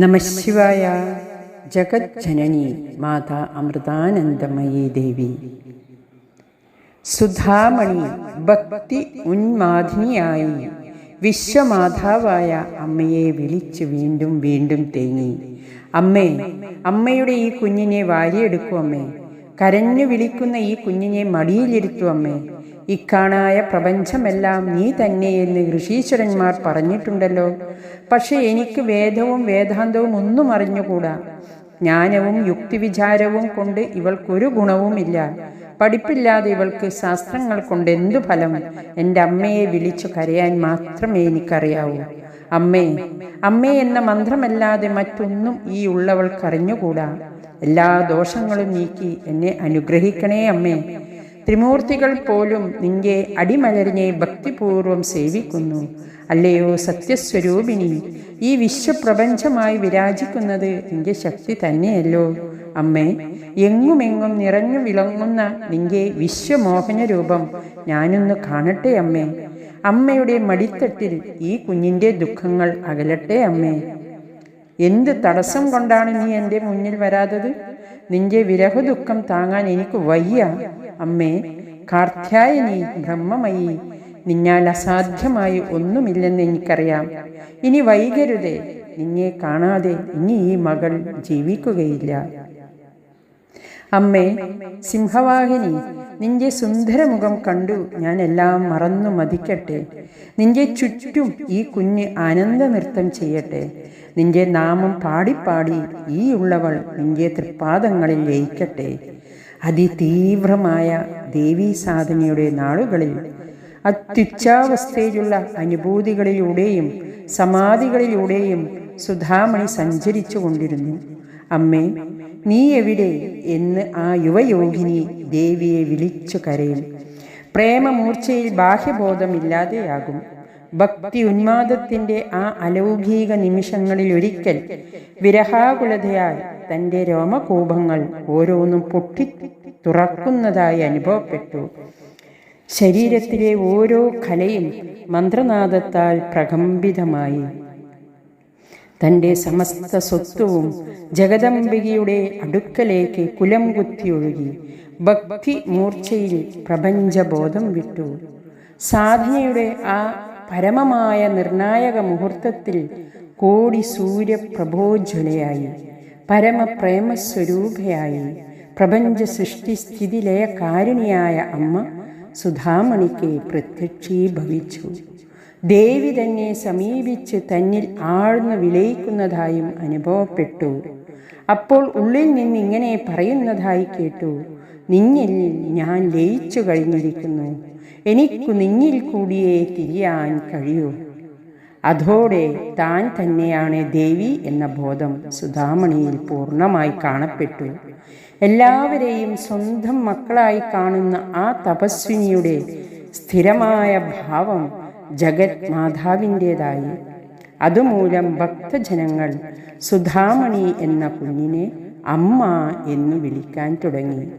നമശിവായ ജഗജ്ജനനി മാതാ അമൃതാനന്ദമയീ ദേവി. സുധാമണി ഭക്തി ഉന്മാദിനിയായി വിശ്വമാതാവായ അമ്മയെ വിളിച്ചു വീണ്ടും വീണ്ടും തേങ്ങി. അമ്മേ അമ്മയുടെ ഈ കുഞ്ഞിനെ വാരിയെടുക്കൂ അമ്മേ. കരഞ്ഞു വിളിക്കുന്ന ഈ കുഞ്ഞിനെ മടിയിലിരുത്തു അമ്മേ. ഇക്കാണായ പ്രപഞ്ചമെല്ലാം നീ തന്നെയെന്ന് ഋഷീശ്വരന്മാർ പറഞ്ഞിട്ടുണ്ടല്ലോ. പക്ഷേ എനിക്ക് വേദവും വേദാന്തവും ഒന്നും അറിഞ്ഞുകൂടാ. ജ്ഞാനവും യുക്തിവിചാരവും കൊണ്ട് ഇവൾക്കൊരു ഗുണവുമില്ല. പഠിപ്പില്ലാതെ ഇവൾക്ക് ശാസ്ത്രങ്ങൾ കൊണ്ട് എന്തു ഫലം? എന്റെ അമ്മയെ വിളിച്ചു കരയാൻ മാത്രമേ എനിക്കറിയാവൂ. അമ്മേ അമ്മേ എന്ന മന്ത്രമല്ലാതെ മറ്റൊന്നും ഈ ഉള്ളവൾക്കറിഞ്ഞുകൂടാ. എല്ലാ ദോഷങ്ങളും നീക്കി എന്നെ അനുഗ്രഹിക്കണേ അമ്മേ. ത്രിമൂർത്തികൾ പോലും നിന്റെ അടിമലരിനെ ഭക്തിപൂർവം സേവിക്കുന്നു. അല്ലയോ സത്യസ്വരൂപിണി ഈ വിശ്വപ്രപഞ്ചമായി വിരാജിക്കുന്നത് നിന്റെ ശക്തി തന്നെയല്ലോ. അമ്മേ എങ്ങുമെങ്ങും നിറഞ്ഞു വിളങ്ങുന്ന നിന്റെ വിശ്വമോഹന രൂപം ഞാനൊന്ന് കാണട്ടെ അമ്മേ. അമ്മയുടെ മടിത്തട്ടിൽ ഈ കുഞ്ഞിന്റെ ദുഃഖങ്ങൾ അകലട്ടെ അമ്മേ. എന്ത് തടസ്സം കൊണ്ടാണ് നീ എന്റെ മുന്നിൽ വരാത്തത്? നിന്റെ വിരഹദുഃഖം താങ്ങാൻ എനിക്ക് വയ്യ. അമ്മേ കാർത്യായനി ബ്രഹ്മമയി. നിന്നാൽ അസാധ്യമായി ഒന്നുമില്ലെന്ന് എനിക്കറിയാം. ഇനി വൈകരുതേ. നിന്നെ കാണാതെ ഇനി ഈ മകൾ ജീവിക്കുകയില്ല. അമ്മേ സിംഹവാഹിനി നിന്റെ സുന്ദരമുഖം കണ്ടു ഞാൻ എല്ലാം മറന്നു മതിക്കട്ടെ. നിന്റെ ചുറ്റും ഈ കുഞ്ഞ് ആനന്ദ നൃത്തം ചെയ്യട്ടെ. നിന്റെ നാമം പാടിപ്പാടി ഈ ഉള്ളവൾ നിന്റെ തൃപ്പാദങ്ങളിൽ ലയിക്കട്ടെ. അതിതീവ്രമായ ദേവീ സാധനയുടെ നാളുകളിൽ അത്യുച്ഛാവസ്ഥയിലുള്ള അനുഭൂതികളിലൂടെയും സമാധികളിലൂടെയും സുധാമണി സഞ്ചരിച്ചു കൊണ്ടിരുന്നു അമ്മേ നീ എവിടെ എന്ന് ആ യുവയോഗിനി ദേവിയെ വിളിച്ചു കരയും. പ്രേമമൂർച്ചയിൽ ബാഹ്യബോധമില്ലാതെയാകും. ഭക്തി ഉന്മാദത്തിന്റെ ആ അലൗകിക നിമിഷങ്ങളിൽ ഒരിക്കൽ വിരഹാകുലതയാൽ തന്റെ രോമകൂപങ്ങൾ ഓരോന്നും പൊട്ടി തുറക്കുന്നതായി അനുഭവപ്പെട്ടു. ശരീരത്തിലെ ഓരോ കലയും മന്ത്രനാദത്താൽ പ്രകമ്പിതമായി. തന്റെ സമസ്ത സ്വത്വവും ജഗദംബികയുടെ അടുക്കലേക്ക് കുലം കുത്തിയൊഴുകി ഭക്തി മൂർച്ചയിൽ പ്രപഞ്ചബോധം വിട്ടു. സാധനയുടെ ആ പരമമായ നിർണായക മുഹൂർത്തത്തിൽ കോടി സൂര്യപ്രഭോജ്വലയായി പരമപ്രേമസ്വരൂപയായി പ്രപഞ്ച സൃഷ്ടി സ്ഥിതിലയ കാരുണിയായ അമ്മ സുധാമണിക്ക് പ്രത്യക്ഷീഭവിച്ചു. ദേവി തന്നെ സമീപിച്ച് തന്നിൽ ആഴ്ന്നു വിലയിക്കുന്നതായും അനുഭവപ്പെട്ടു. അപ്പോൾ ഉള്ളിൽ നിന്ന് ഇങ്ങനെ പറയുന്നതായി കേട്ടു നിന്നിൽ ഞാൻ ലയിച്ചു കഴിഞ്ഞിരിക്കുന്നു. എനിക്കു നിന്നിൽ കൂടിയേ തിരിയാൻ കഴിയൂ. അതോടെ താൻ തന്നെയാണ് ദേവി എന്ന ബോധം സുധാമണിയിൽ പൂർണമായി കാണപ്പെട്ടു. എല്ലാവരെയും സ്വന്തം മക്കളായി കാണുന്ന ആ തപസ്വിനിയുടെ സ്ഥിരമായ ഭാവം ജഗത് മാതാവിന്റെതായി അതുമൂലം ഭക്തജനങ്ങൾ സുധാമണി എന്ന കുഞ്ഞിനെ അമ്മ എന്ന് വിളിക്കാൻ തുടങ്ങി.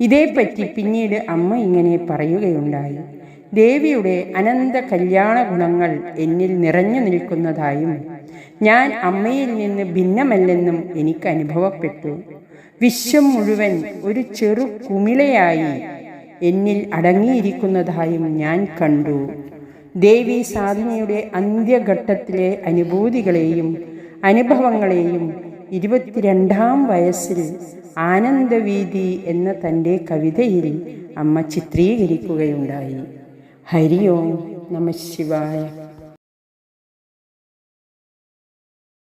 ഇതേപ്പറ്റി പിന്നീട് അമ്മ ഇങ്ങനെ പറയുകയുണ്ടായി. ദേവിയുടെ അനന്ത കല്യാണ ഗുണങ്ങൾ എന്നിൽ നിറഞ്ഞു നിൽക്കുന്നതായും ഞാൻ അമ്മയിൽ നിന്ന് ഭിന്നമല്ലെന്നും എനിക്ക് അനുഭവപ്പെട്ടു. വിശ്വം മുഴുവൻ ഒരു ചെറു കുമിളയായി എന്നിൽ അടങ്ങിയിരിക്കുന്നതായും ഞാൻ കണ്ടു. ദേവി സാധനയുടെ അന്ത്യഘട്ടത്തിലെ അനുഭൂതികളെയും അനുഭവങ്ങളെയും ഇരുപത്തിരണ്ടാം വയസ്സിൽ ആനന്ദവീതി എന്ന തന്റെ കവിതയിൽ അമ്മ ചിത്രീകരിക്കുകയുണ്ടായി. ഹരി ഓം നമ ശിവായ.